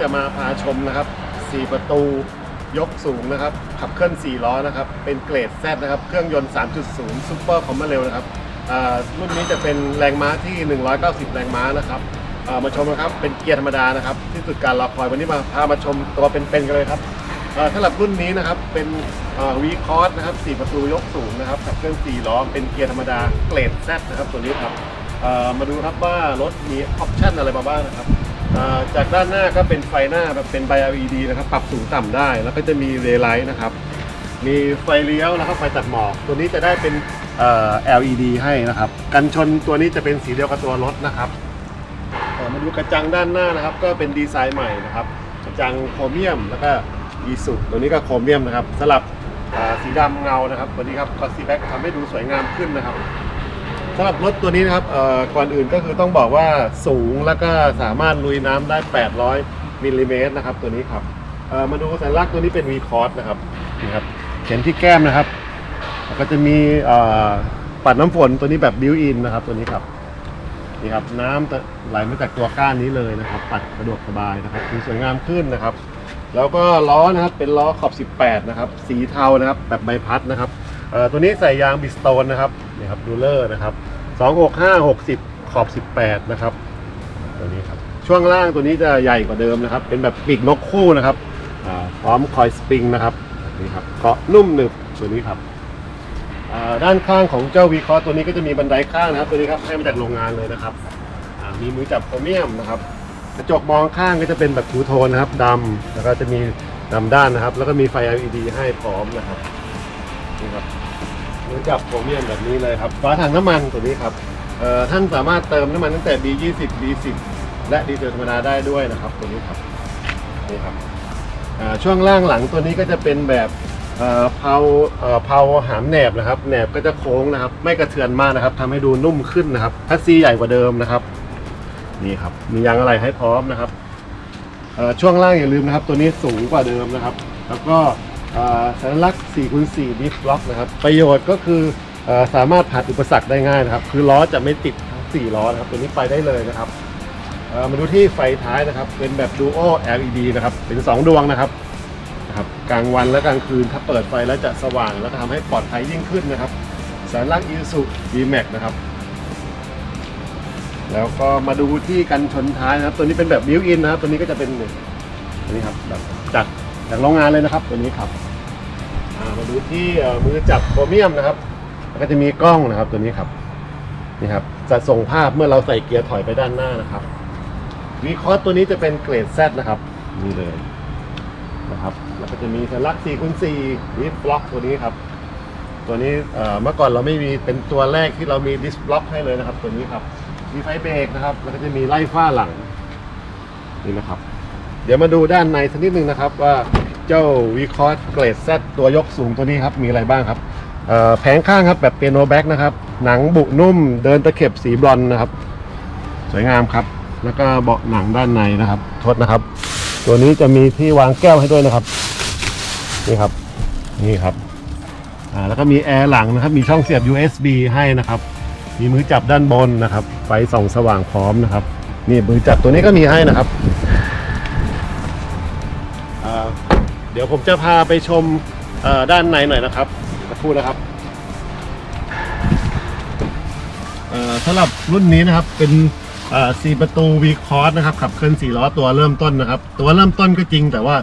จะมาพาชมนะครับ 4 ประตูยกสูงนะครับ ขับเคลื่อน 4 ล้อนะครับ เป็นเกรด Z นะครับ เครื่องยนต์ 3.0 ซูเปอร์คอมเบเร็วนะครับรุ่นนี้จะเป็นแรงม้าที่ 190 แรงม้านะครับมาชมนะครับ เป็นเกียร์ธรรมดานะครับ ที่สุดการรอคอยวันนี้มาพามาชมตัวเป็นๆกันเลยครับสำหรับรุ่นนี้นะครับเป็นวีคอร์สนะครับ 4 ประตูยกสูงนะครับขับเคลื่อน 4 ล้อ เป็นเกียร์ธรรมดาเกรด Z นะครับตัวนี้ครับมาดูครับว่ารถมีออปชั่นอะไรมาบ้างนะครับ จากด้านหน้าก็เป็นไฟหน้าแบบเป็นไบ LED นะครับ ปรับสูงต่ำได้ แล้วก็จะมีเรไลท์นะครับ มีไฟเลี้ยวนะครับไฟตัดหมอก ตัวนี้จะได้เป็นเอ่อ LED ให้นะครับ กันชนตัวนี้จะเป็นสีเดียวกับตัวรถนะครับเอ่อมาดูกระจังด้านหน้านะครับ ก็เป็นดีไซน์ใหม่นะครับ กระจังโครเมียมแล้วก็อีสุตัวนี้ก็โครเมียมนะครับสลับอ่าสีดำเงานะครับ ตัวนี้ครับคอสซีแบ็กทำให้ดูสวยงามขึ้นนะครับ สำหรับรถตัวนี้นะครับเอ่อก่อนอื่นก็คือต้องบอกว่าสูงแล้วก็สามารถลุยน้ำได้ 800มิลลิเมตรนะครับ ตัวนี้ครับเอ่อมาดูสัญลักษณ์ตัวนี้เป็น V c o s นะครับนี่ครับเขียนที่แก้มนะครับแล้วก็จะมีเอ่อปัดน้ำฝนตัวนี้แบบบิวอินนะครับ ตัวนี้ครับนี่ครับน้ำจะไหลมาจากตัวก้านนี้เลยนะครับ ปัดสะดวกสบายนะครับดูสวยงามขึ้นนะครับ แล้วก็ล้อนะครับเป็นล้อขอบ 18 นะครับ สีเทานะครับแบบใบพัดนะครับเอ่อตัวนี้ใส่ยางบิสโตนนะครับ นี่ครับดูเลอร์นะครับ265 60ขอบ18นะครับ ตัวนี้ครับช่วงล่างตัวนี้จะใหญ่กว่าเดิมนะครับ เป็นแบบปีกนกคู่นะครับพร้อมคอยสปริงนะครับนี่ครับเกาะนุ่มหนึบตัวนี้ครับด้านข้างของเจ้าวีคอตัวนี้ก็จะมีบันไดข้างนะครับ ตัวนี้ครับให้มาจากโรงงานเลยนะครับมีมือจับโครเมียมนะครับ กระจกมองข้างก็จะเป็นแบบทูโทนนะครับดำแล้วก็จะมีดำด้านนะครับ แล้วก็มีไฟ LED ให้พร้อมนะครับนี่ครับ หมือนจับโครเมียมแบบนี้เลยครับฝาถังน้ำมันตัวนี้ครับเอ่อท่านสามารถเติมน้ำมันตั้งแต่ B20 B10 และดีเซลธรรมดาได้ด้วยนะครับตัวนี้ครับนี่ครับอ่าช่วงล่างหลังตัวนี้ก็จะเป็นแบบเอ่อเพาเอ่อเพาหามแหนบนะครับแหนบก็จะโค้งนะครับ ไม่กระเทือนมากนะครับทำให้ดูนุ่มขึ้นนะครับคัสซีใหญ่กว่าเดิมนะครับนี่ครับมียางอะไรให้พร้อมนะครับเอ่อช่วงล่างอย่าลืมนะครับ ตัวนี้สูงกว่าเดิมนะครับ แล้วก็ สัญลักษณ์4คูณ4ดิฟล็อกนะครับ ประโยชน์ก็คืออสามารถผ่านอุปสรรคได้ง่ายนะครับ คือล้อจะไม่ติดทั้ง4ล้อนะครับ ตัวนี้ไปได้เลยนะครับมาดูที่ไฟท้ายนะครับ เป็นแบบ Duo LED นะครับ เป็น 2 ดวงนะครับนะครับ กลางวันและกลางคืนถ้าเปิดไฟแล้วจะสว่าง แล้วทำให้ปลอดภัยยิ่งขึ้นนะครับสัญลักษณ์ Isuzu D-Max นะครับ แล้วก็มาดูที่กันชนท้ายนะครับ ตัวนี้เป็นแบบบิวอินนะครับ ตัวนี้ก็จะเป็นตัวนี้ครับแบบจาก จากโรงงานเลยนะครับตัวนี้ครับอ่ามาดูที่เอ่อมือจับโครเมียมนะครับแล้วก็จะมีกล้องนะครับตัวนี้ครับนี่ครับจะส่งภาพเมื่อเราใส่เกียร์ถอยไปด้านหน้านะครับวีคอร์ตัวนี้จะเป็นเกรด Z นะครับนี่เลยนะครับแล้วก็จะมีสัญลักษณ์4คูณ4ดิสบล็อกตัวนี้ครับ ตัวนี้เอ่อเมื่อก่อนเราไม่มีเป็นตัวแรกที่เรามีดิสบล็อกให้เลยนะครับ ตัวนี้ครับมีไฟเบรกนะครับ แล้วก็จะมีไล่ฝ้าหลังนี่นะครับ เดี๋ยวมาดูด้านในสักนิดนึงนะครับว่า เจ้าวีคอร์เกรด Z ตัวยกสูงตัวนี้ครับ มีอะไรบ้างครับแผงข้างครับแบบเปียโนแบ็กนะครับ หนังบุนุ่มเดินตะเข็บสีบรอนนะครับ สวยงามครับ แล้วก็เบาะหนังด้านในนะครับโทษนะครับ ตัวนี้จะมีที่วางแก้วให้ด้วยนะครับ นี่ครับ นี่ครับแล้วก็มีแอร์หลังนะครับ มีช่องเสียบ USB ให้นะครับ มีมือจับด้านบนนะครับ ไฟส่องสว่างพร้อมนะครับ นี่มือจับตัวนี้ก็มีให้นะครับ ดี๋ยวผมจะพาไปชมด้านในหน่อยนะครับสักครู่นะครับสำหรับรุ่นนี้นะครับเป็นเอ่ประตู V c o s นะครับขับเคลื่อน4ล้อตัวเริ่มต้นนะครับ ตัวเริ่มต้นก็จริงแต่ว่า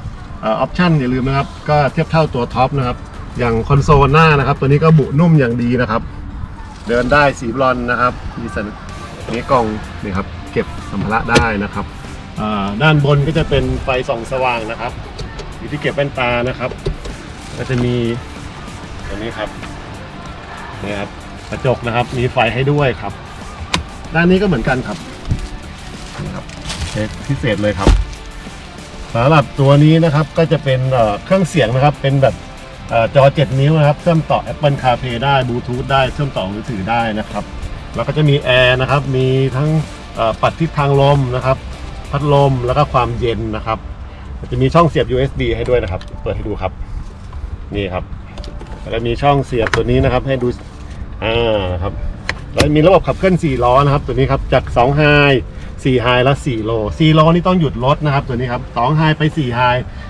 ออปชั่นอย่าลืมนะครับ ก็เทียบเท่าตัวท็อปนะครับ อย่างคอนโซลหน้านะครับ ตัวนี้ก็บุนุ่มอย่างดีนะครับ เดินได้สีบรอนนะครับ มีสัญนี้กล่องนี่ครับ เก็บสัมภาระได้นะครับด้านบนก็จะเป็นไฟส่องสว่างนะครับ อยู่ที่เก็บแว่นตานะครับ ก็จะมีตัวนี้ครับนี่ครับกระจกนะครับ มีไฟให้ด้วยครับ ด้านนี้ก็เหมือนกันครับนี่ครับเช็คพิเศษเลยครับสำหรับตัวนี้นะครับก็จะเป็นเครื่องเสียงนะครับ เป็นแบบเอ่อจอ 7 นิ้วนะครับเชื่อมต่อ Apple CarPlay ได้ Bluetooth ได้เชื่อมต่อมือถือได้นะครับ แล้วก็จะมีแอร์นะครับ มีทั้งปัดทิศทางลมนะครับ พัดลมแล้วก็ความเย็นนะครับ จะมีช่องเสียบ USB ให้ด้วยนะครับ เปิดให้ดูครับ นี่ครับ แล้วก็มีช่องเสียบตัวนี้นะครับ ให้ดู อ่าครับ แล้วมีระบบขับเคลื่อน 4 ล้อนะครับ ตัวนี้ครับ จาก2ไฮ4ไฮและ4โล4โลนี่ต้องหยุดรถนะครับ ตัวนี้ครับ2ไฮไป4ไฮ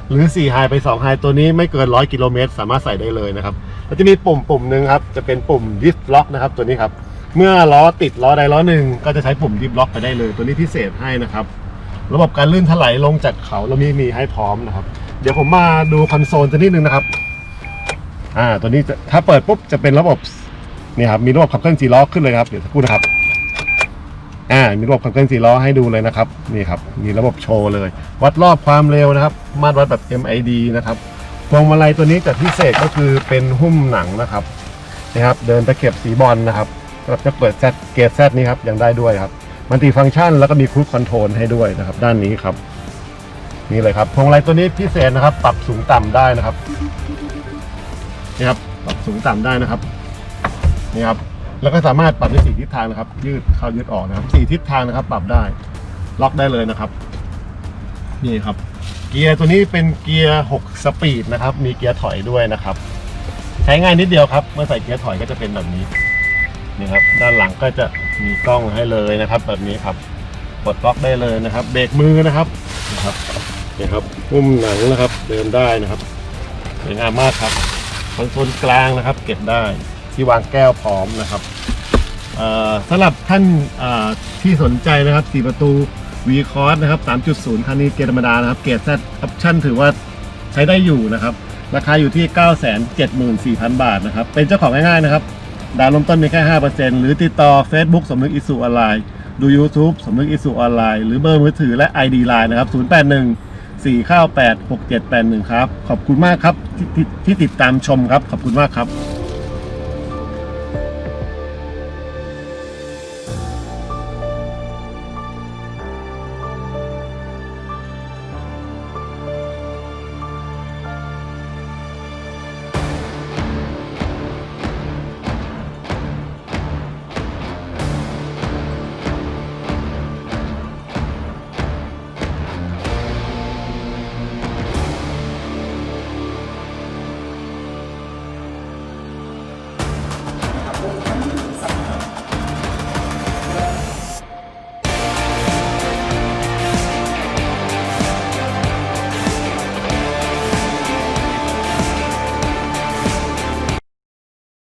หรือ4ไฮไป2ไฮตัวนี้ไม่เกิน 100 กิโลเมตร สามารถใส่ได้เลยนะครับ แล้วจะมีปุ่มปุ่มหนึ่งครับ จะเป็นปุ่ม diff lock นะครับ ตัวนี้ครับ เมื่อล้อติดล้อใดล้อหนึ่งก็จะใช้ปุ่ม diff lock ไปได้เลย ตัวนี้พิเศษให้นะครับ ระบบการลื่นถลายลงจากเขาเรามีมีให้พร้อมนะครับ เดี๋ยวผมมาดูคอนโซลตัวนิดนึงนะครับ อ่า ตัวนี้จะถ้าเปิดปุ๊บจะเป็นระบบนี่ครับมีระบบขับเคลื่อนสี่ล้อขึ้นเลยครับเดี๋ยวสักครู่นะครับ อ่า มีระบบขับเคลื่อนสี่ล้อให้ดูเลยนะครับนี่ครับ มีระบบโชว์เลย วัดรอบความเร็วนะครับ มาตรวัดแบบ MID นะครับพวงมาลัยตัวนี้จะพิเศษก็คือเป็นหุ้มหนังนะครับนะครับ เดินตะเข็บสีบอลนะครับเราจะเปิดแซดเกตแซดนี้ครับยังได้ด้วยครับ มัลติฟังก์ชันแล้วก็มีครู i คอนโทรลให้ด้วยนะครับ ด้านนี้ครับ นี่เลยครับพวงมาลัยตัวนี้พิเศษนะครับ ปรับสูงต่ำได้นะครับนี่ครับปรับสูงต่ำได้นะครับนี่ครับ แล้วก็สามารถปรับได้สี่ทิศทางนะครับ ยืดเข้ายืดออกนะครับสี่ทิศทางนะครับ ปรับได้ ล็อกได้เลยนะครับ นี่ครับ เกียร์ตัวนี้เป็นเกียร์6สปีดนะครับ มีเกียร์ถอยด้วยนะครับ ใช้ง่ายนิดเดียวครับ เมื่อใส่เกียร์ถอยก็จะเป็นแบบนี้ นี่ครับด้านหลังก็จะมีกล้องให้เลยนะครับ แบบนี้ครับปลดล็อกได้เลยนะครับ เบรกมือนะครับนะครับนี่ครับหุ้มหนังนะครับ เดินได้นะครับสวยงามมากครับคอนโซลกลางนะครับ เก็บได้ที่วางแก้วพร้อมนะครับสำหรับท่านที่สนใจนะครับสี่ประตู V c o s นะครับ 3.0 คันนี้เกียร์ธรรมดานะครับ เกียร์ Z Option ถือว่าใช้ได้อยู่นะครับ ราคาอยู่ที่ 974,000 บาทนะครับ เป็นเจ้าของง่ายๆนะครับ ดาวน์เริ่มต้นมีแค่ 5%หรือติดต่อ Facebook สมนึกอิสุออนไลน์ ดู YouTube สมนึกอิสุออนไลน์ หรือเบอร์มือถือและ ID Line นะครับ 081 498 6781 ครับ ขอบคุณมากครับททที่ติดตามชมครับ ขอบคุณมากครับ